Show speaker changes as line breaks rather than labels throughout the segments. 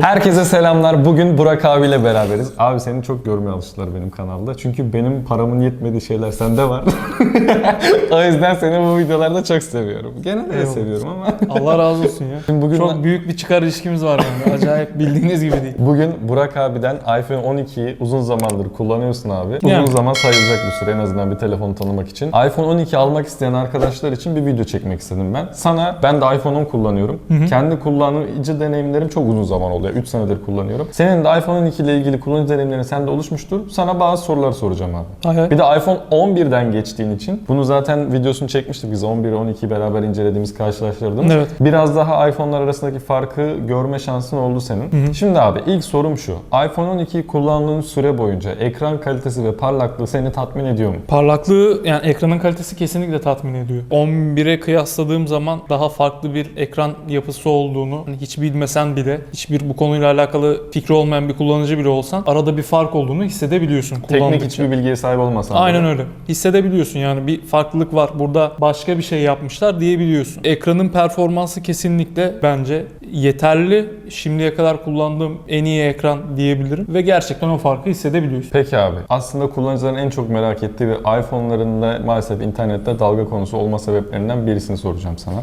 Herkese selamlar. Bugün Burak abiyle beraberiz. Abi seni çok görmeye alıştılar benim kanalda. Çünkü benim paramın yetmediği şeyler sende var. o yüzden seni bu videolarda çok seviyorum. Gene de
Eyvallah.
seviyorum ama.
Allah razı olsun ya.
Şimdi bugün
Çok büyük bir çıkar ilişkimiz var yani. Acayip bildiğiniz gibi değil.
Bugün Burak abiden iPhone 12'yi uzun zamandır kullanıyorsun abi. Uzun
Yani.
zaman sayılacak bir süre en azından bir telefonu tanımak için. iPhone 12 almak isteyen arkadaşlar için bir video çekmek istedim ben. Sana ben de iPhone 10 kullanıyorum. Kendi kullanıcı deneyimlerim çok uzun zaman oluyor. 3 senedir kullanıyorum. Senin de iPhone 12 ile ilgili kullanıcı deneyimlerin sende oluşmuştur. Sana bazı sorular soracağım abi.
Hay hay.
Bir de iPhone 11'den geçtiğin için bunu zaten videosunu çekmiştik biz 11 12'yi beraber incelediğimiz karşılaştırdığımız.
Evet.
Biraz daha iPhone'lar arasındaki farkı görme şansın oldu senin. Şimdi abi ilk sorum şu. iPhone 12'yi kullandığın süre boyunca ekran kalitesi ve parlaklığı seni tatmin ediyor mu?
Parlaklığı yani ekranın kalitesi kesinlikle tatmin ediyor. 11'e kıyasladığım zaman daha farklı bir ekran yapısı olduğunu hani hiç bilmesen bile, hiçbir bu konuyla alakalı fikri olmayan bir kullanıcı bile olsan arada bir fark olduğunu hissedebiliyorsun
Teknik hiçbir bilgiye sahip olmasan.
Aynen öyle. Hissedebiliyorsun yani bir farklılık var. Burada başka bir şey yapmışlar diyebiliyorsun. Ekranın performansı kesinlikle bence yeterli. Şimdiye kadar kullandığım en iyi ekran diyebilirim ve gerçekten o farkı hissedebiliyorsun.
Peki abi. Aslında kullanıcıların en çok merak ettiği ve iPhone'ların da maalesef internette dalga konusu olma sebeplerinden birisini soracağım sana.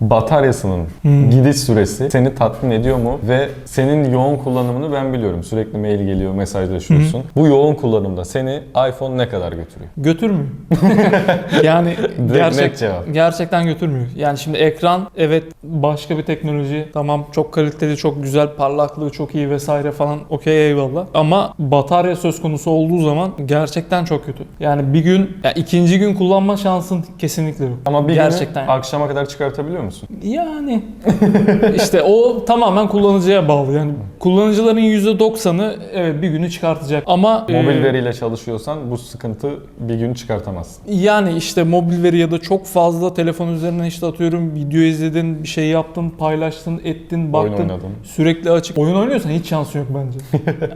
Bataryasının gidiş süresi seni tatmin ediyor mu? Ve senin yoğun kullanımını ben biliyorum. Sürekli mail geliyor, mesajlaşıyorsun. Bu yoğun kullanımda seni iPhone ne kadar götürüyor?
Götürmüyor. yani gerçek,
cevap.
gerçekten götürmüyor. Yani şimdi ekran evet başka bir teknoloji. Tamam çok kaliteli, çok güzel, parlaklığı çok iyi vesaire falan. Okey eyvallah. Ama batarya söz konusu olduğu zaman gerçekten çok kötü. Yani bir gün, ya ikinci gün kullanma şansın kesinlikle yok.
Ama bir
gerçekten.
günü akşama kadar çıkartabiliyor musun?
Yani işte o tamamen kullanıcıya bağlı. Yani kullanıcıların %90'ı evet bir günü çıkartacak. Ama
Mobil
e,
veriyle çalışıyorsan bu sıkıntı bir gün çıkartamazsın.
Yani işte mobil veri ya da çok fazla telefon üzerinden işte atıyorum video izledin, bir şey yaptın, paylaştın, ettin, baktın.
Oynadın.
Sürekli açık. Oyun oynuyorsan hiç şansı yok bence.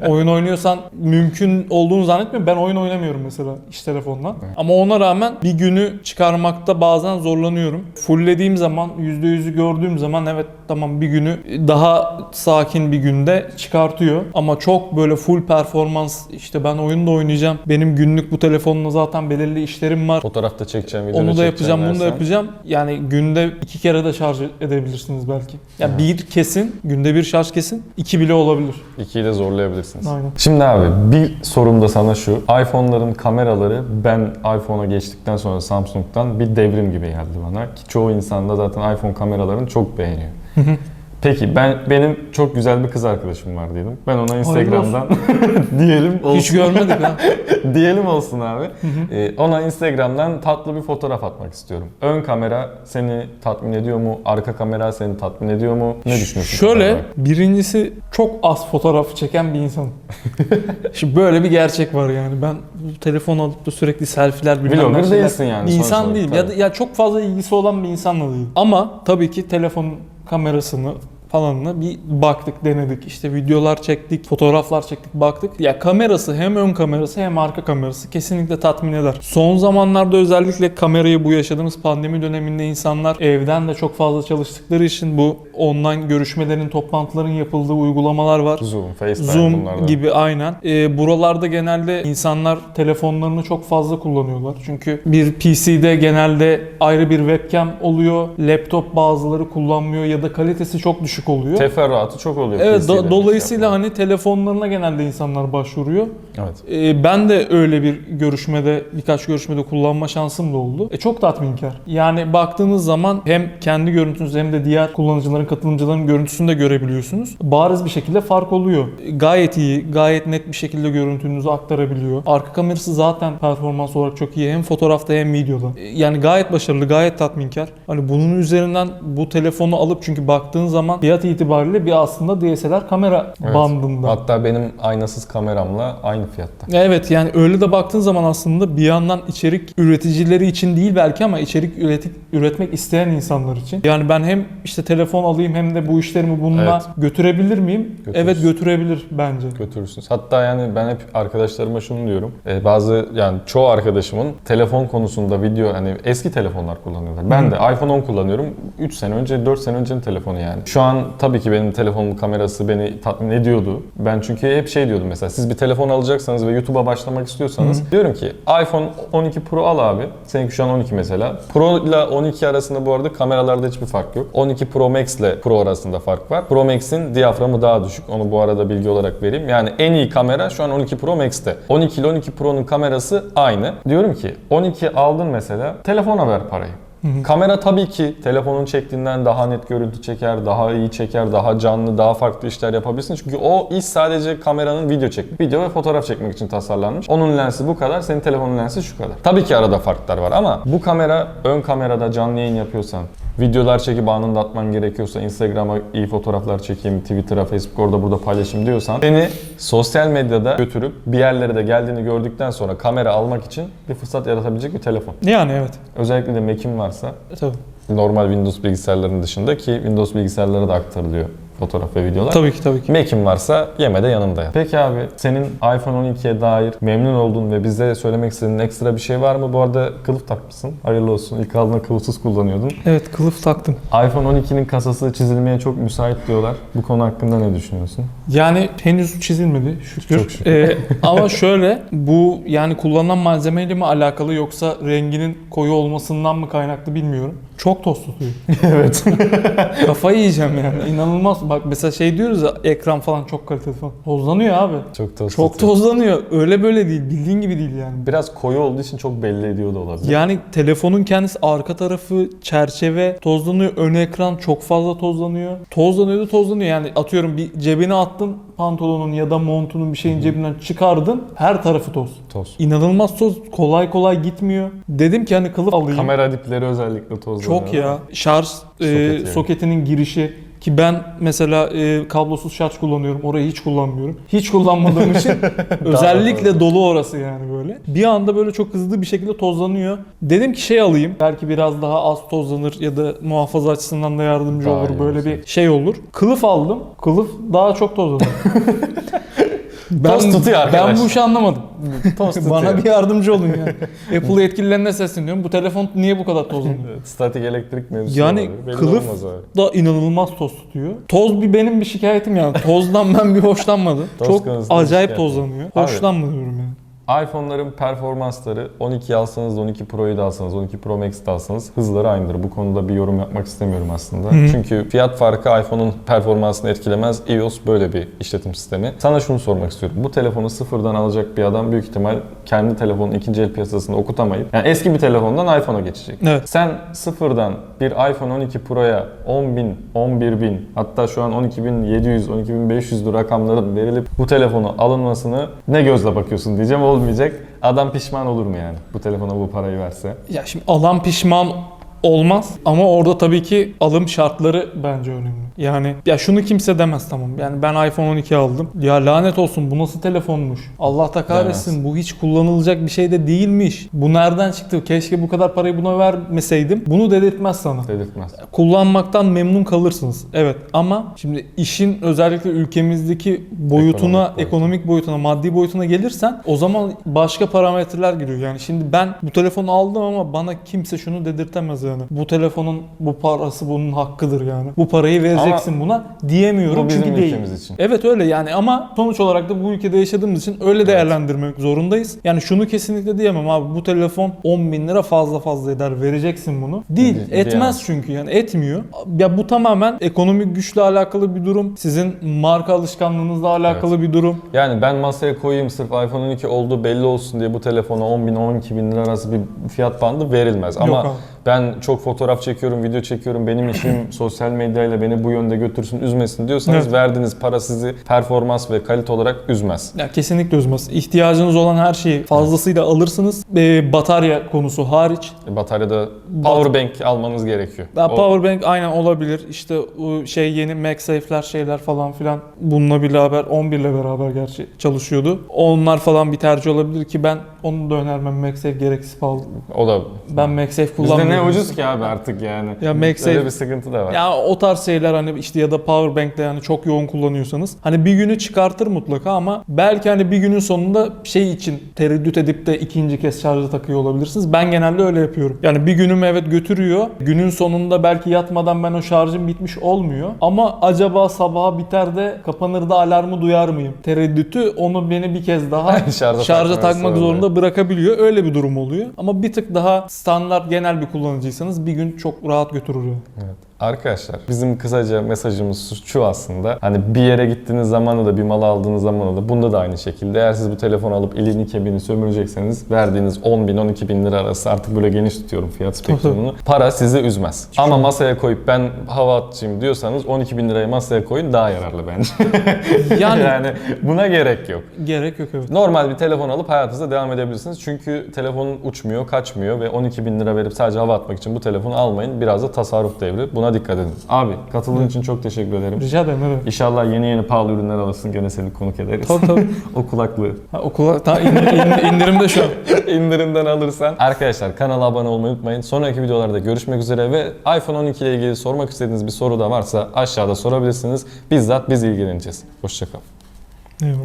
oyun oynuyorsan mümkün olduğunu zannetmiyorum. Ben oyun oynamıyorum mesela iş telefonla. Ama ona rağmen bir günü çıkarmakta bazen zorlanıyorum. Fulllediğim zaman, %100'ü gördüğüm zaman evet tamam bir günü daha sakin bir günde çıkartıyor. Ama çok böyle full performans işte ben oyunda oynayacağım. Benim günlük bu telefonla zaten belirli işlerim var.
Fotoğrafta çekeceğim, video
Onu da yapacağım, bunu da
dersen-
yapacağım. Yani günde iki kere de şarj edebilirsiniz belki. Ya bir kesin, günde bir şarj kesin, iki bile olabilir.
İkiyi de zorlayabilirsiniz.
Aynen.
Şimdi abi bir sorum da sana şu. iPhone'ların kameraları ben iPhone'a geçtikten sonra Samsung'dan bir devrim gibi geldi bana. Ki çoğu insan da zaten iPhone kameralarını çok beğeniyor. Peki ben benim çok güzel bir kız arkadaşım var diyelim. Ben ona Instagram'dan diyelim olsun.
Hiç görmedik ha.
diyelim olsun abi. Ee, ona Instagram'dan tatlı bir fotoğraf atmak istiyorum. Ön kamera seni tatmin ediyor mu? Arka kamera seni tatmin ediyor mu? Ne düşünüyorsun?
Şöyle, birincisi çok az fotoğraf çeken bir insan. Şimdi böyle bir gerçek var yani. Ben bu telefon alıp da sürekli selfie'ler bilmem
Vlogger değilsin yani
Bir insan değilim. Ya, da- ya çok fazla ilgisi olan bir insan da değilim. Ama tabii ki telefon kamerasını falanına bir baktık, denedik. İşte videolar çektik, fotoğraflar çektik, baktık. Ya kamerası hem ön kamerası hem arka kamerası kesinlikle tatmin eder. Son zamanlarda özellikle kamerayı bu yaşadığımız pandemi döneminde insanlar evden de çok fazla çalıştıkları için bu online görüşmelerin, toplantıların yapıldığı uygulamalar var.
Zoom, FaceTime
Zoom
bunlardan.
gibi aynen. Ee, buralarda genelde insanlar telefonlarını çok fazla kullanıyorlar. Çünkü bir PC'de genelde ayrı bir webcam oluyor. Laptop bazıları kullanmıyor ya da kalitesi çok düşük oluyor.
Teferruatı çok oluyor.
evet do- dolayısıyla hani telefonlarına genelde insanlar başvuruyor.
Evet.
Ee, ben de öyle bir görüşmede, birkaç görüşmede kullanma şansım da oldu. E, çok tatminkar. Yani baktığınız zaman hem kendi görüntünüzü hem de diğer kullanıcıların, katılımcıların görüntüsünü de görebiliyorsunuz. Bariz bir şekilde fark oluyor. E, Gayet iyi, gayet net bir şekilde görüntünüzü aktarabiliyor. Arka kamerası zaten performans olarak çok iyi. Hem fotoğrafta hem videoda. E, Yani gayet başarılı, gayet tatminkar. Hani bunun üzerinden bu telefonu alıp çünkü baktığın zaman fiyat itibariyle bir aslında DSLR kamera
Evet.
bandında.
Hatta benim aynasız kameramla aynı fiyatta.
Evet yani öyle de baktığın zaman aslında bir yandan içerik üreticileri için değil belki ama içerik üretip üretmek isteyen insanlar için. Yani ben hem işte telefon alayım hem de bu işlerimi bununla
Evet.
götürebilir miyim?
Götürürsün.
Evet götürebilir bence.
götürürsünüz. Hatta yani ben hep arkadaşlarıma şunu diyorum. Ee, bazı yani çoğu arkadaşımın telefon konusunda video hani eski telefonlar kullanıyorlar. Ben de iPhone 10 kullanıyorum. 3 sene önce 4 sene öncenin telefonu yani. Şu an an tabii ki benim telefonumun kamerası beni tatmin ediyordu. Ben çünkü hep şey diyordum mesela siz bir telefon alacaksanız ve YouTube'a başlamak istiyorsanız diyorum ki iPhone 12 Pro al abi. Seninki şu an 12 mesela. Pro ile 12 arasında bu arada kameralarda hiçbir fark yok. 12 Pro Max ile Pro arasında fark var. Pro Max'in diyaframı daha düşük. Onu bu arada bilgi olarak vereyim. Yani en iyi kamera şu an 12 Pro Max'te. 12 ile 12 Pro'nun kamerası aynı. Diyorum ki 12 aldın mesela telefona ver parayı. Kamera tabii ki telefonun çektiğinden daha net görüntü çeker, daha iyi çeker, daha canlı, daha farklı işler yapabilirsin. Çünkü o iş sadece kameranın video çekmek, video ve fotoğraf çekmek için tasarlanmış. Onun lensi bu kadar, senin telefonun lensi şu kadar. Tabii ki arada farklar var ama bu kamera ön kamerada canlı yayın yapıyorsan, videolar çekip anında atman gerekiyorsa, Instagram'a iyi fotoğraflar çekeyim, Twitter'a, Facebook orada burada paylaşayım diyorsan seni sosyal medyada götürüp bir yerlere de geldiğini gördükten sonra kamera almak için bir fırsat yaratabilecek bir telefon.
Yani evet.
Özellikle de Mac'in varsa
E, tabii.
normal Windows bilgisayarların dışında ki Windows bilgisayarlara da aktarılıyor fotoğraf ve videolar.
Tabii ki tabii ki.
Mac'in varsa yeme de yanında ya. Peki abi senin iPhone 12'ye dair memnun olduğun ve bize söylemek istediğin ekstra bir şey var mı? Bu arada kılıf takmışsın. Hayırlı olsun. İlk aldığında kılıfsız kullanıyordun.
Evet kılıf taktım.
iPhone 12'nin kasası çizilmeye çok müsait diyorlar. Bu konu hakkında ne düşünüyorsun?
Yani henüz çizilmedi şükür.
Çok şükür.
Ee, ama şöyle bu yani kullanılan malzemeyle mi alakalı yoksa renginin koyu olmasından mı kaynaklı bilmiyorum. Çok toz tutuyor.
evet.
Kafayı yiyeceğim yani. İnanılmaz. Bak mesela şey diyoruz ya ekran falan çok kaliteli falan. Tozlanıyor abi.
çok toz
Çok
tutuyor.
tozlanıyor. Öyle böyle değil. Bildiğin gibi değil yani.
Biraz koyu olduğu için çok belli ediyor da olabilir.
Yani telefonun kendisi arka tarafı, çerçeve tozlanıyor. Ön ekran çok fazla tozlanıyor. Tozlanıyor da tozlanıyor. Yani atıyorum bir cebine attın pantolonun ya da montunun bir şeyin cebinden çıkardın. Her tarafı toz.
Toz.
İnanılmaz toz. Kolay kolay gitmiyor. Dedim ki hani kılıf alayım.
Kamera dipleri özellikle tozlanıyor.
Çok ya. Şarj e, soketinin girişi ki ben mesela e, kablosuz şarj kullanıyorum. Orayı hiç kullanmıyorum. Hiç kullanmadığım için özellikle dolu orası yani böyle. Bir anda böyle çok hızlı bir şekilde tozlanıyor. Dedim ki şey alayım. Belki biraz daha az tozlanır ya da muhafaza açısından da yardımcı
Daha
olur. Böyle
olsun.
bir şey olur. Kılıf aldım. Kılıf daha çok tozlanıyor.
Toz tutuyor arkadaş.
Ben bu işi anlamadım.
Toz tutuyor.
Bana bir yardımcı olun yani. Apple yetkililerine sesleniyorum. Bu telefon niye bu kadar tozlanıyor?
Evet, statik elektrik mevzusu
Yani.
Belli
kılıf
olmaz abi.
da inanılmaz toz tutuyor. Toz bir benim bir şikayetim yani. Tozdan ben bir hoşlanmadım.
Toz
Çok
konusunda
acayip
şikayet.
tozlanıyor.
Abi.
Hoşlanmıyorum yani.
iPhone'ların performansları 12 alsanız da 12 Pro'yu da alsanız, 12 Pro Max de alsanız hızları aynıdır. Bu konuda bir yorum yapmak istemiyorum aslında.
Hı.
Çünkü fiyat farkı iPhone'un performansını etkilemez. iOS böyle bir işletim sistemi. Sana şunu sormak istiyorum. Bu telefonu sıfırdan alacak bir adam büyük ihtimal kendi telefonun ikinci el piyasasında okutamayıp yani eski bir telefondan iPhone'a geçecek.
Evet.
Sen sıfırdan bir iPhone 12 Pro'ya 10.000, 11.000 hatta şu an 12.700, 12.500 rakamların verilip bu telefonu alınmasını ne gözle bakıyorsun diyeceğim olmayacak. Adam pişman olur mu yani bu telefona bu parayı verse?
Ya şimdi alan pişman olmaz ama orada tabii ki alım şartları bence önemli. Yani ya şunu kimse demez tamam. Yani ben iPhone 12 aldım. Ya lanet olsun bu nasıl telefonmuş? Allah da kahretsin bu hiç kullanılacak bir şey de değilmiş. Bu nereden çıktı? Keşke bu kadar parayı buna vermeseydim. Bunu dedirtmez sana.
Dedirtmez.
kullanmaktan memnun kalırsınız. Evet ama şimdi işin özellikle ülkemizdeki boyutuna,
Ekonomik
ekonomik,
boyutu.
boyutuna, maddi boyutuna gelirsen o zaman başka parametreler giriyor. Yani şimdi ben bu telefonu aldım ama bana kimse şunu dedirtemez yani. Bu telefonun bu parası bunun hakkıdır yani. Bu parayı vereceksin buna diyemiyorum
Bu bizim
çünkü değil.
ülkemiz için.
Evet öyle yani ama sonuç olarak da bu ülkede yaşadığımız için öyle değerlendirmek zorundayız. Yani şunu kesinlikle diyemem abi bu telefon 10 bin lira fazla fazla eder vereceksin bunu. Değil
Di-
etmez
diyemez.
çünkü yani etmiyor. Ya bu tamamen ekonomik güçle alakalı bir durum. Sizin marka alışkanlığınızla alakalı bir durum.
Yani ben masaya koyayım sırf iPhone 12 olduğu belli olsun diye bu telefona 10 bin 12 bin lira arası bir fiyat bandı verilmez. Ama
Yok abi.
ben çok fotoğraf çekiyorum, video çekiyorum, benim işim sosyal medyayla beni bu yönde götürsün, üzmesin diyorsanız
Evet.
verdiğiniz para sizi performans ve kalite olarak üzmez.
Ya kesinlikle üzmez. İhtiyacınız olan her şeyi fazlasıyla alırsınız. Ee, batarya konusu hariç.
Bataryada power bank almanız gerekiyor.
Ya
O-
Powerbank aynen olabilir. İşte o şey yeni MagSafe'ler şeyler falan filan bununla beraber 11 ile beraber gerçi çalışıyordu. Onlar falan bir tercih olabilir ki ben onu da önermem. MagSafe gereksiz pahalı.
O da
Ben MagSafe
Bizde
kullanmıyorum.
ne ucuz ki abi artık yani.
Ya MagSafe-
Öyle bir sıkıntı da var.
Ya o tarz şeyler hani işte ya da powerbank'te yani çok yoğun kullanıyorsanız hani bir günü çıkartır mutlaka ama belki hani bir günün sonunda şey için tereddüt edip de ikinci kez şarja takıyor olabilirsiniz. Ben genelde öyle yapıyorum. Yani bir günümü evet götürüyor. Günün sonunda belki yatmadan ben o şarjım bitmiş olmuyor. Ama acaba sabaha biter de kapanır da alarmı duyar mıyım? Tereddütü onu beni bir kez daha
Şarja
şarja takmak
zorunda.
Bırakabiliyor. Öyle bir durum oluyor. Ama bir tık daha standart genel bir kullanıcıysanız bir gün çok rahat götürür.
Evet. Arkadaşlar bizim kısaca mesajımız şu aslında. Hani bir yere gittiğiniz zaman da bir mal aldığınız zaman da bunda da aynı şekilde. Eğer siz bu telefonu alıp elini kemiğini sömürecekseniz verdiğiniz 10 bin 12 bin lira arası artık böyle geniş tutuyorum fiyat spektrumunu. Para sizi üzmez. Ama masaya koyup ben hava atçıyım diyorsanız 12 bin lirayı masaya koyun daha yararlı bence.
Yani,
yani buna gerek yok.
gerek yok evet.
Normal bir telefon alıp hayatınıza devam edebilirsiniz. Çünkü telefonun uçmuyor, kaçmıyor ve 12 bin lira verip sadece hava atmak için bu telefonu almayın. Biraz da tasarruf devri. Buna dikkat edin. Abi katıldığın için çok teşekkür ederim.
Rica ederim. evet.
İnşallah yeni yeni pahalı ürünler alırsın. Gene seni konuk ederiz.
Tabii tabii.
o kulaklığı
Ha, okula ta, indir, indir- indirimde şu an.
indirimden alırsan. Arkadaşlar kanala abone olmayı unutmayın. Sonraki videolarda görüşmek üzere ve iPhone 12 ile ilgili sormak istediğiniz bir soru da varsa aşağıda sorabilirsiniz. Bizzat biz ilgileneceğiz. Hoşçakalın.
Eyvallah.